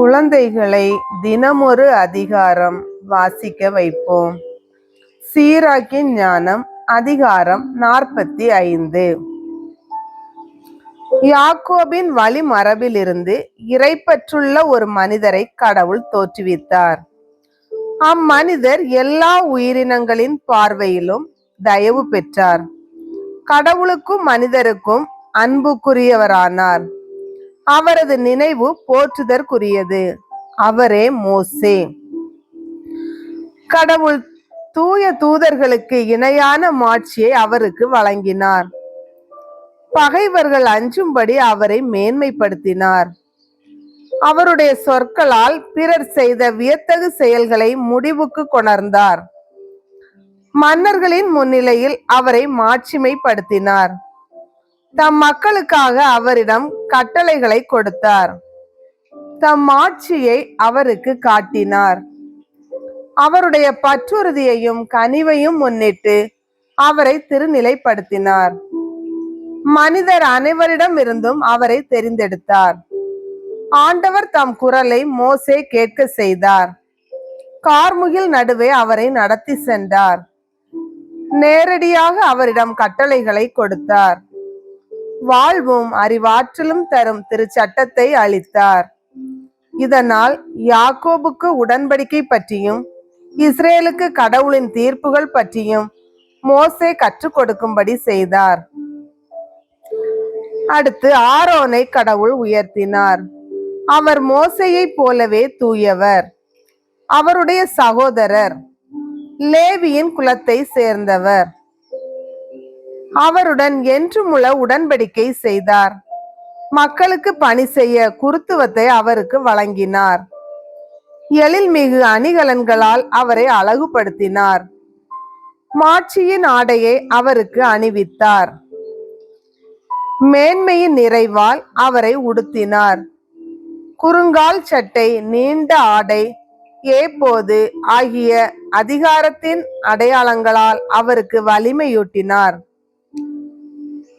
குழந்தைகளை தினமொரு அதிகாரம் வாசிக்க வைப்போம். சீராக்கின் ஞானம் அதிகாரம் நாற்பத்தி ஐந்து யாக்கோபின் வழிமரபிலிருந்து இறைப்பற்றுள்ள ஒரு மனிதரை கடவுள் தோற்றுவித்தார். அம்மனிதர் எல்லா உயிரினங்களின் பார்வையிலும் தயவு பெற்றார். கடவுளுக்கும் மனிதருக்கும் அன்புக்குரியவரானார். அவரது நினைவு போற்றுதற்குரியது. அவரே மோசே. கடவுள் தூய தூதர்களுக்கு இணையான மாட்சியை அவருக்கு வழங்கினார். பகைவர்கள் அஞ்சும்படி அவரை மேன்மைப்படுத்தினார். அவருடைய சொற்களால் பிறர் செய்த வியத்தகு செயல்களை முடிவுக்கு கொணர்ந்தார். மன்னர்களின் முன்னிலையில் அவரை மாட்சிமைப்படுத்தினார். தம் மக்களுக்காக அவரிடம் கட்டளைகளை கொடுத்தார். தம் ஆட்சியை அவருக்கு காட்டினார். அவருடைய பற்றுறுதியையும் கனிவையும் முன்னிட்டு அவரை திருநிலைப்படுத்தினார். மனிதர் அனைவரிடம் இருந்தும் அவரை தெரிந்தெடுத்தார். ஆண்டவர் தம் குரலை மோசே கேட்க செய்தார். கார்முகில் நடுவே அவரை நடத்தி சென்றார். நேரடியாக அவரிடம் கட்டளைகளை கொடுத்தார். வாழ்வும் அறிவாற்றலும் தரும் திருச்சட்டத்தை அளித்தார். இதனால் யாக்கோபுக்கு உடன்படிக்கை பற்றியும் இஸ்ரேலுக்கு கடவுளின் தீர்ப்புகள் பற்றியும் மோசே கற்றுக் கொடுக்கும்படி செய்தார். அடுத்து ஆரோனை கடவுள் உயர்த்தினார். அவர் மோசையைப் போலவே தூயவர். அவருடைய சகோதரர் லேவியின் குலத்தை சேர்ந்தவர். அவருடன் என்றுமுள்ள உடன்படிக்கை செய்தார். மக்களுக்கு பணி செய்ய குருத்துவத்தை அவருக்கு வழங்கினார். எழில்மிகு அணிகலன்களால் அவரை அழகுபடுத்தினார். மாட்சியின் ஆடையை அவருக்கு அணிவித்தார். மேன்மையின் நிறைவால் அவரை உடுத்தினார். குறுங்கால் சட்டை நீண்ட ஆடை ஏப்போது ஆகிய அதிகாரத்தின் அடையாளங்களால் அவருக்கு வலிமையூட்டினார்.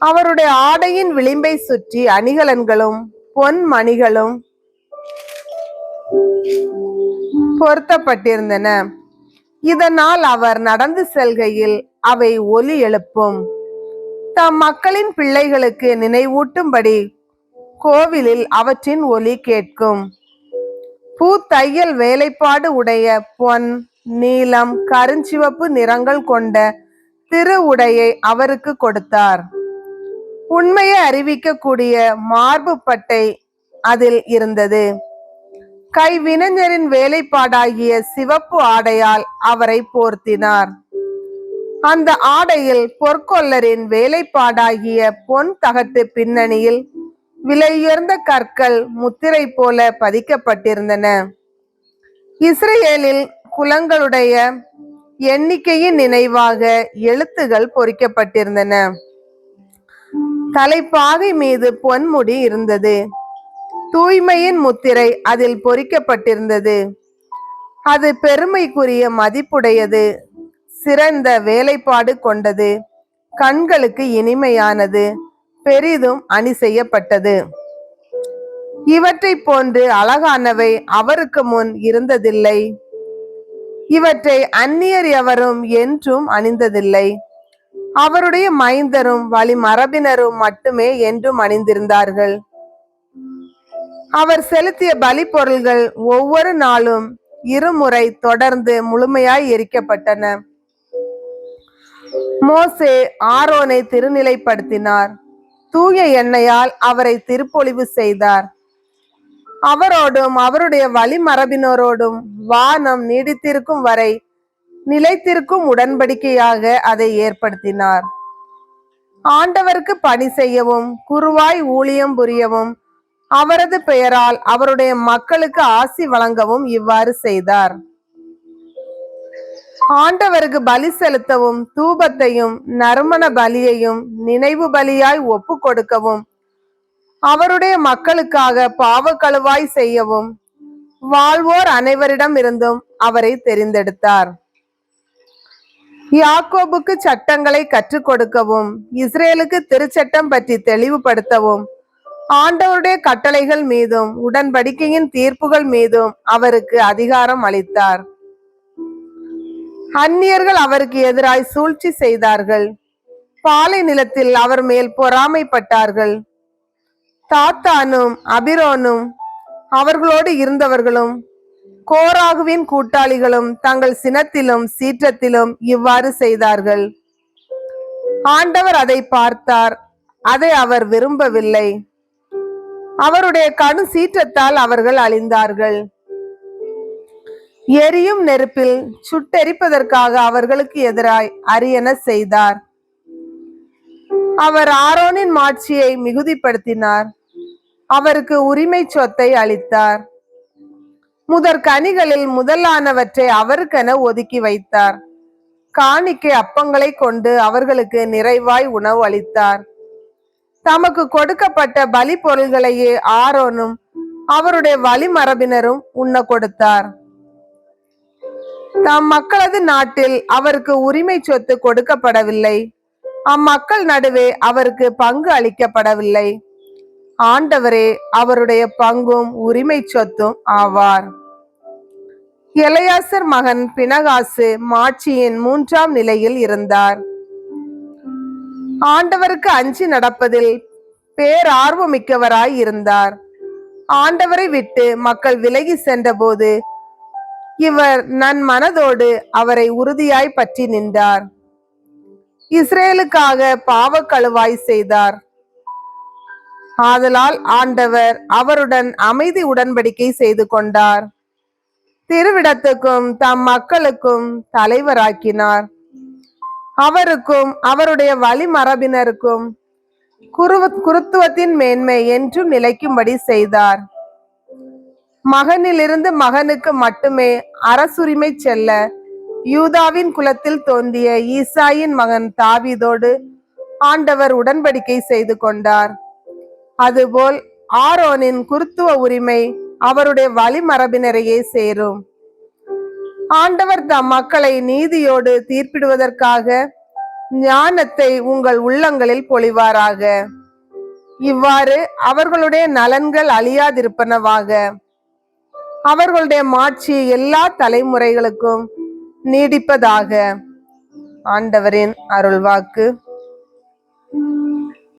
அவருடைய ஆடையின் விளிம்பை சுற்றி அணிகலன்களும் பொன் மணிகளும் பொருத்தப்பட்டிருந்தன. இதனால் அவர் நடந்து செல்கையில் அவை ஒலி எழுப்பும். தம் மக்களின் பிள்ளைகளுக்கு நினைவூட்டும்படி கோவிலில் அவற்றின் ஒலி கேட்கும். பூத்தையல் வேலைப்பாடு உடைய பொன் நீலம் கருஞ்சிவப்பு நிறங்கள் கொண்ட திரு உடையை அவருக்கு கொடுத்தார். உண்மையை அறிவிக்கக்கூடிய மார்பு பட்டை அதில் இருந்தது. கைவினைஞரின் வேலைப்பாடாகிய சிவப்பு ஆடையால் அவரை போர்த்தினார். அந்த ஆடையில் பொற்கொல்லரின் வேலைப்பாடாகிய பொன் தகட்டு பின்னணியில் விலையுயர்ந்த கற்கள் முத்திரை போல பதிக்கப்பட்டிருந்தன. இஸ்ரேலில் குலங்களுடைய எண்ணிக்கையின் நினைவாக எழுத்துகள் பொறிக்கப்பட்டிருந்தன. தலைப்பாகை மீது பொன்முடி இருந்தது. தூய்மையின் முத்திரை அதில் பொறிக்கப்பட்டிருந்தது. அது பெருமைக்குரிய மதிப்புடையது. சிறந்த வேலைப்பாடு கொண்டது. கண்களுக்கு இனிமையானது. பெரிதும் அணி செய்யப்பட்டது. இவற்றை போன்று அழகானவை அவருக்கு முன் இருந்ததில்லை. இவற்றை அந்நியர் எவரும் என்றும் அணிந்ததில்லை. அவருடைய மைந்தரும் வழிமரபினரும் மட்டுமே என்றும் அணிந்திருந்தார்கள். அவர் செலுத்திய பலி பொருள்கள் ஒவ்வொரு நாளும் இருமுறை தொடர்ந்து முழுமையாய் எரிக்கப்பட்டன. மோசே ஆரோனை திருநிலைப்படுத்தினார். தூய எண்ணெயால் அவரை திருப்பொழிவு செய்தார். அவரோடும் அவருடைய வழிமரபினரோடும் வானம் நீடித்திருக்கும் வரை நிலைத்திருக்கும் உடன்படிக்கையாக அதை ஏற்படுத்தினார். ஆண்டவருக்கு பணி செய்யவும் குருவாய் ஊழியம் புரியவும் அவரது பெயரால் அவருடைய மக்களுக்கு ஆசி வழங்கவும் இவ்வாறு செய்தார். ஆண்டவருக்கு பலி செலுத்தவும் தூபத்தையும் நறுமண பலியையும் நினைவு பலியாய் ஒப்பு கொடுக்கவும் அவருடைய மக்களுக்காக பாவக்கழுவாய் செய்யவும் வாழ்வோர் அனைவரிடம் இருந்தும் அவரை தெரிந்தெடுத்தார். யாக்கோபுக்கு சட்டங்களை கற்றுக் கொடுக்கவும் இஸ்ரேலுக்கு திருச்சட்டம் பற்றி தெளிவுபடுத்தவும் ஆண்டவருடைய கட்டளைகள் மீதும் உடன்படிக்கையின் தீர்ப்புகள் மீதும் அவருக்கு அதிகாரம் அளித்தார். அந்நியர்கள் அவருக்கு எதிராய் சூழ்ச்சி செய்தார்கள். பாலை நிலத்தில் அவர் மேல் பொறாமைப்பட்டார்கள். தாத்தானும் அபிரோனும் அவர்களோடு இருந்தவர்களும் கோராகுவின் கூட்டாளிகளும் தங்கள் சினத்திலும் சீற்றத்திலும் இவ்வாறு செய்தார்கள். ஆண்டவர் அதை பார்த்தார். அதை அவர் விரும்பவில்லை. அவருடைய கடும் சீற்றத்தால் அவர்கள் அழிந்தார்கள். எரியும் நெருப்பில் சுட்டெரிப்பதற்காக அவர்களுக்கு எதிராய் அரியன செய்தார். அவர் ஆரோனின் மாட்சியை மிகுதிப்படுத்தினார். அவருக்கு உரிமை சொத்தை அளித்தார். முதற் கனிகளில் முதலானவற்றை அவருக்கென ஒதுக்கி வைத்தார். காணிக்கை அப்பங்களை கொண்டு அவர்களுக்கு நிறைவாய் உணவு அளித்தார். தமக்கு கொடுக்கப்பட்ட பலி பொருள்களையே ஆரோனும் அவருடைய வழிமரபினரும் உண்ண கொடுத்தார். தம் மக்களது நாட்டில் அவருக்கு உரிமை சொத்து கொடுக்கப்படவில்லை. அம்மக்கள் நடுவே அவருக்கு பங்கு அளிக்கப்படவில்லை. ஆண்டவரே அவருடைய பங்கும் உரிமை சொத்தும் ஆவார். எலையாசர் மகன் பினகாசு மாட்சியின் மூன்றாம் நிலையில் இருந்தார். ஆண்டவருக்கு அஞ்சி நடப்பதில் பேரார்வமிக்கவராய் இருந்தார். ஆண்டவரை விட்டு மக்கள் விலகி சென்றபோது இவர் நன் மனதோடு அவரை உறுதியாய் பற்றி நின்றார். இஸ்ரேலுக்காக பாவக்கழுவாய் செய்தார். ஆதலால் ஆண்டவர் அவருடன் அமைதி உடன்படிக்கை செய்து கொண்டார். திருவிடத்துக்கும் தம் மக்களுக்கும் தலைவராக்கினார். அவருக்கும் அவருடைய வழிமரபினருக்கும் குரு குருத்துவத்தின் மேன்மை என்றும் நிலைக்கும்படி செய்தார். மகனிலிருந்து மகனுக்கு மட்டுமே அரசுரிமை செல்ல யூதாவின் குலத்தில் தோன்றிய ஈசாயின் மகன் தாவிதோடு ஆண்டவர் உடன்படிக்கை செய்து கொண்டார். அதுபோல் ஆரோனின் குருத்துவ உரிமை அவருடைய வழிமரபினரையே சேரும். ஆண்டவர் தம் மக்களை நீதியோடு தீர்ப்பிடுவதற்காக ஞானத்தை உங்கள் உள்ளங்களில் பொழிவாராக. இவ்வாறு அவர்களுடைய நலன்கள் அழியாதிருப்பனவாக. அவர்களுடைய மாட்சி எல்லா தலைமுறைகளுக்கும் நீடிப்பதாக. ஆண்டவரின் அருள்வாக்கு.